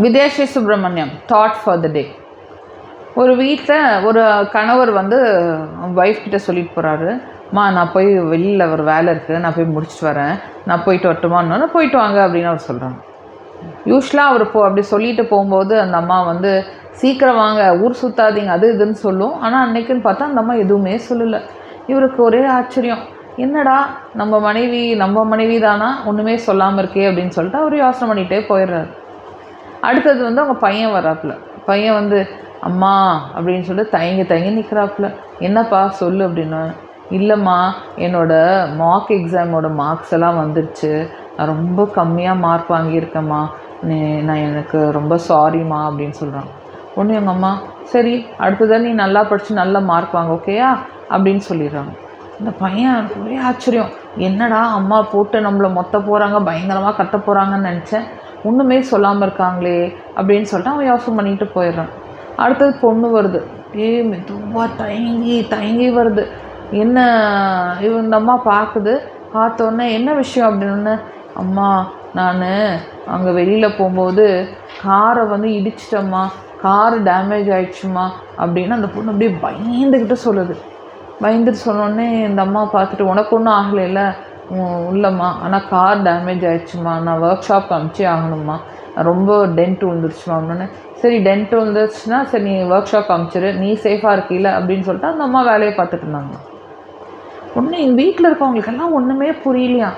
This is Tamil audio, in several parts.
Vidyashree Subramaniam thought for the day ஒரு வீட்டில் ஒரு கணவர் வந்து ஒய்ஃப் கிட்ட சொல்லிட்டு போகிறாரு மா நான் போய் வெளியில் ஒரு வேலை இருக்குது. நான் போய் முடிச்சுட்டு வரேன். நான் போயிட்டு வரட்டுமான்னு போயிட்டு வாங்க அப்படின்னு அவர் சொல்கிறாங்க யூஸ்வலாக அவர் போ அப்படி சொல்லிட்டு போகும்போது அந்த அம்மா வந்து சீக்கிரம் வாங்க. ஊர் சுத்தாதீங்க. அது இதுன்னு சொல்லும். ஆனால் அன்னைக்குன்னு பார்த்தா அந்த அம்மா எதுவுமே சொல்லலை. இவருக்கு ஒரே ஆச்சரியம். என்னடா நம்ம மனைவி நம்ம மனைவி தானா ஒன்றுமே சொல்லாமல் இருக்கே அப்படின்னு சொல்லிட்டு அவர் யோசனை பண்ணிகிட்டே போயிடுறாரு. அடுத்தது வந்து அவங்க பையன் வராப்புல. பையன் வந்து அம்மா அப்படின்னு சொல்லிட்டு தயங்கி தயங்கி நிற்கிறாப்புல என்னப்பா சொல்லு அப்படின்னு இல்லைம்மா என்னோடய மார்க் எக்ஸாமோட மார்க்ஸ் எல்லாம் வந்துடுச்சு நான் ரொம்ப கம்மியாக மார்க் வாங்கியிருக்கேம்மா. நீ நான் எனக்கு ரொம்ப சாரிம்மா அப்படின்னு சொல்கிறான் ஒன்று எங்கள் அம்மா சரி அடுத்ததான் நீ நல்லா படித்து நல்ல மார்க் வாங்க ஓகேயா அப்படின்னு சொல்லிடுறாங்க. இந்த பையன் ஒரே ஆச்சரியம். என்னடா அம்மா போட்டு நம்மளை மொத்த போகிறாங்க பயங்கரமாக கத்த போகிறாங்கன்னு நினச்சேன். ஒன்றுமே சொல்லாமல் இருக்காங்களே அப்படின்னு சொல்லிட்டு அவன் யோசனை பண்ணிட்டு போயிடுறான். அடுத்தது பொண்ணு வருது. ஏ மெதுவாக தயங்கி தயங்கி வருது. என்ன இவ இந்த அம்மா பார்க்குது. பார்த்தோன்னே என்ன விஷயம் அப்படின்னு? அம்மா நான் அங்கே வெளியில் போகும்போது காரை வந்து இடிச்சிட்டம்மா. கார் டேமேஜ் ஆயிடுச்சுமா அப்படின்னு அந்த பொண்ணு அப்படியே பயந்துக்கிட்டு சொல்லுது. பயந்துட்டு சொன்னோடனே இந்த அம்மா பார்த்துட்டு உனக்கு ஒன்றும் ஆகலைல்ல. இல்லைம்மா. ஆனால் கார் டேமேஜ் ஆயிடுச்சுமா நான் ஒர்க் ஷாப் அனுப்பிச்சே ஆகணும்மா. ரொம்ப டென்ட் விழுந்துருச்சுமா அப்படின்னு. சரி டென்ட் விழுந்துருச்சுன்னா சரி நீ ஒர்க் ஷாப் அமுச்சிரு நீ சேஃபாக இருக்கீல அப்படின்னு சொல்லிட்டு அந்த அம்மா வேலையை பார்த்துட்டு இருந்தாங்க. ஒன்று எங்கள் வீட்டில் இருக்கவங்களுக்கெல்லாம் ஒன்றுமே புரியலையா?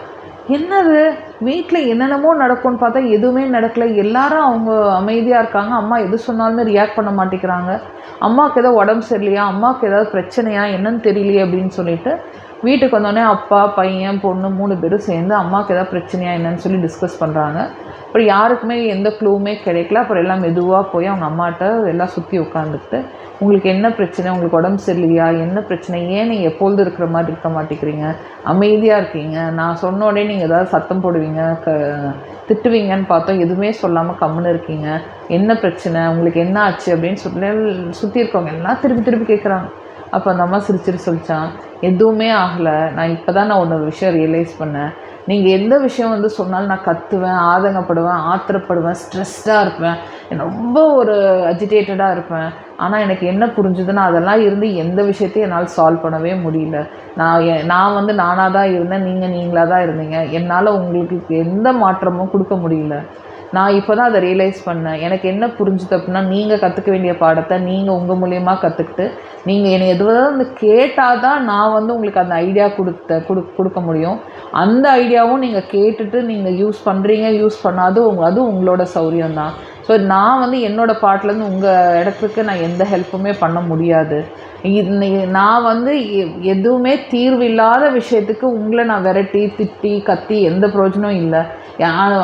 என்னது? வீட்டில் என்னென்னமோ நடக்கும்னு பார்த்தா எதுவுமே நடக்கல. எல்லாரும் அவங்க அமைதியாக இருக்காங்க. அம்மா எது சொன்னாலுமே ரியாக்ட் பண்ண மாட்டேங்கிறாங்க. அம்மாவுக்கு ஏதோ உடம்பு சரியில்லையா? அம்மாவுக்கு ஏதாவது பிரச்சனையா? என்னன்னு தெரியலையே அப்படின்னு சொல்லிட்டு வீட்டுக்கு வந்தோடனே அப்பா பையன் பொண்ணு மூணு பேரும் சேர்ந்து அம்மாவுக்கு ஏதாவது பிரச்சனையா என்னன்னு சொல்லி டிஸ்கஸ் பண்ணுறாங்க அப்புறம் யாருக்குமே எந்த க்ளூவுமே கிடைக்கல. அப்புறம் எல்லாம் மெதுவாக போய் அவங்க அம்மாட்ட எல்லாம் சுற்றி உட்காந்துக்கிட்டு உங்களுக்கு என்ன பிரச்சனை? உங்களுக்கு உடம்பு சரியில்லையா? என்ன பிரச்சனை? ஏன் நீங்கள் எப்பொழுது இருக்கிற மாதிரி இருக்க மாட்டேங்கிறீங்க? அமைதியாக இருக்கீங்க. நான் சொன்ன உடனே நீங்கள் ஏதாவது சத்தம் போடுவீங்க க திட்டுவீங்கன்னு பார்த்தோம். எதுவுமே சொல்லாமல் கம்முன்னு இருக்கீங்க. என்ன பிரச்சனை? உங்களுக்கு என்ன ஆச்சு? அப்படின்னு சொல்லி சுற்றி இருக்கவங்க எல்லாம் திருப்பி திருப்பி கேட்குறாங்க அப்போ அந்த அம்மா சிரிச்சிட்டு சொல்லிச்சான் எதுவுமே ஆகலை. நான் இப்போ தான் நான் ஒன்று விஷயம் ரியலைஸ் பண்ணேன். நீங்கள் எந்த விஷயம் வந்து சொன்னாலும் நான் கத்துவேன் ஆதங்கப்படுவேன் ஆத்திரப்படுவேன் ஸ்ட்ரெஸ்டாக இருப்பேன். ரொம்ப ஒரு அஜிடேட்டடாக இருப்பேன். ஆனால் எனக்கு என்ன புரிஞ்சுதுன்னா அதெல்லாம் இருந்து எந்த விஷயத்தையும் என்னால் சால்வ் பண்ணவே முடியல. நான் எ- நான் வந்து நானாக தான் இருந்தேன். நீங்கள் நீங்களாக தான் இருந்தீங்க. என்னால் உங்களுக்கு எந்த மாற்றமும் கொடுக்க முடியல. நான் இப்போ தான் அதை ரியலைஸ் பண்ணேன். எனக்கு என்ன புரிஞ்சுது அப்படின்னா நீங்கள் கற்றுக்க வேண்டிய பாடத்தை நீங்கள் உங்கள் மூலியமாக கற்றுக்கிட்டு நீங்கள் என்னை எதுவாக வந்து கேட்டால் தான் நான் வந்து உங்களுக்கு அந்த ஐடியா கொடுத்த கொடு கொடுக்க முடியும். அந்த ஐடியாவும் நீங்கள் கேட்டுட்டு நீங்கள் யூஸ் பண்ணுறீங்க யூஸ் பண்ணாது உங்க அதுவும் உங்களோட சௌரியம் தான். ஸோ நான் வந்து என்னோடய பாட்டிலேருந்து உங்கள் இடத்துக்கு நான் எந்த ஹெல்ப்புமே பண்ண முடியாது. நான் வந்து எ- எதுவுமே தீர்வு இல்லாத விஷயத்துக்கு உங்களை நான் விரட்டி திட்டி கத்தி எந்த பிரயோஜனம் இல்லை.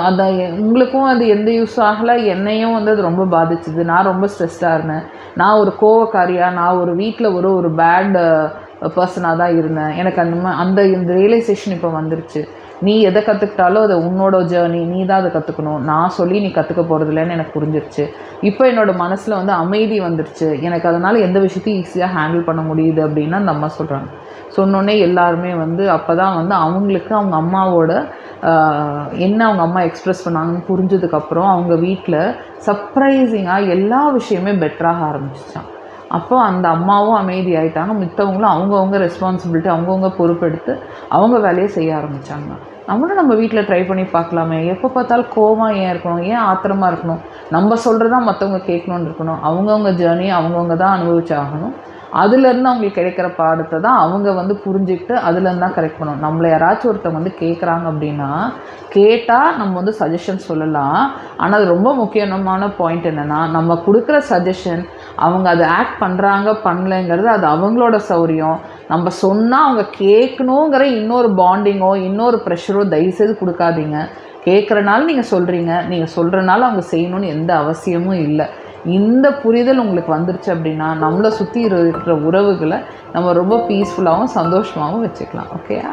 அதை உங்களுக்கும் அது எந்த யூஸ் ஆகலை என்னையும் வந்து அது ரொம்ப பாதிச்சுது. நான் ரொம்ப ஸ்ட்ரெஸ்டாக இருந்தேன். நான் ஒரு கோவக்காரியாக நான் ஒரு வீட்டில் ஒரு ஒரு பேட் பர்சனாக தான் இருந்தேன். எனக்கு அந்த அந்த இந்த ரியலைசேஷன் இப்போ வந்துருச்சு. நீ எதை கற்றுக்கிட்டாலும் அது உன்னோட ஜேர்னி நீ தான் அதை கற்றுக்கணும் நான் சொல்லி நீ கற்றுக்க போகிறதில்லன்னு எனக்கு புரிஞ்சிருச்சு. இப்போ என்னோடய மனசில் வந்து அமைதி வந்துருச்சு. எனக்கு அதனால் எந்த விஷயத்தையும் ஈஸியாக ஹேண்டில் பண்ண முடியுது அப்படின்னு அந்த அம்மா சொல்கிறாங்க சொன்னோன்னே எல்லாருமே வந்து அப்போ தான் வந்து அவங்களுக்கு அவங்க அம்மாவோட என்ன அவங்க அம்மா எக்ஸ்ப்ரெஸ் பண்ணாங்கன்னு புரிஞ்சதுக்கப்புறம் அவங்க வீட்டில் சர்ப்ரைசிங்காக எல்லா விஷயமே பெட்டராக ஆரம்பிச்சிச்சான் அப்போ அந்த அம்மாவும் அமைதி ஆகிட்டாங்க மித்தவங்களும் அவங்கவுங்க ரெஸ்பான்சிபிலிட்டி அவங்கவுங்க பொறுப்பெடுத்து அவங்க வேலையை செய்ய ஆரம்பித்தாங்க நம்மளும் நம்ம வீட்டில் ட்ரை பண்ணி பார்க்கலாமே. எப்போ பார்த்தாலும் கோவமாக ஏன் இருக்கணும்? ஏன் ஆத்திரமா இருக்கணும்? நம்ம சொல்கிறதா மற்றவங்க கேட்கணுன்னு இருக்கணும். அவங்கவுங்க ஜேர்னி அவங்கவுங்க தான் அனுபவிச்சு ஆகணும் அதுலேருந்து அவங்களுக்கு கிடைக்கிற பாடத்தை தான் அவங்க வந்து புரிஞ்சுக்கிட்டு அதுலேருந்து தான் கரெக்ட் பண்ணணும். நம்மளை யாராச்சும் ஒருத்தவங்க வந்து கேட்குறாங்க அப்படின்னா கேட்டால் நம்ம வந்து சஜஷன் சொல்லலாம். ஆனால் அது ரொம்ப முக்கியமான பாயிண்ட் என்னென்னா நம்ம கொடுக்குற சஜஷன் அவங்க அதை ஆக்ட் பண்ணுறாங்க பண்ணலைங்கிறது அது அவங்களோட சௌரியம். நம்ம சொன்னால் அவங்க கேட்கணுங்கிற இன்னொரு பாண்டிங்கோ இன்னொரு ப்ரெஷரோ தயவுசெய்து கொடுக்காதீங்க. கேட்குறனால நீங்கள் சொல்கிறீங்க நீங்கள் சொல்கிறனால அவங்க செய்யணும்னு எந்த அவசியமும் இல்லை. இந்த புரிதல் உங்களுக்கு வந்துருச்சு அப்படின்னா நம்மளை சுற்றி இருக்கிற உறவுகளை நம்ம ரொம்ப பீஸ்ஃபுல்லாகவும் சந்தோஷமாகவும் வச்சுக்கலாம். ஓகேயா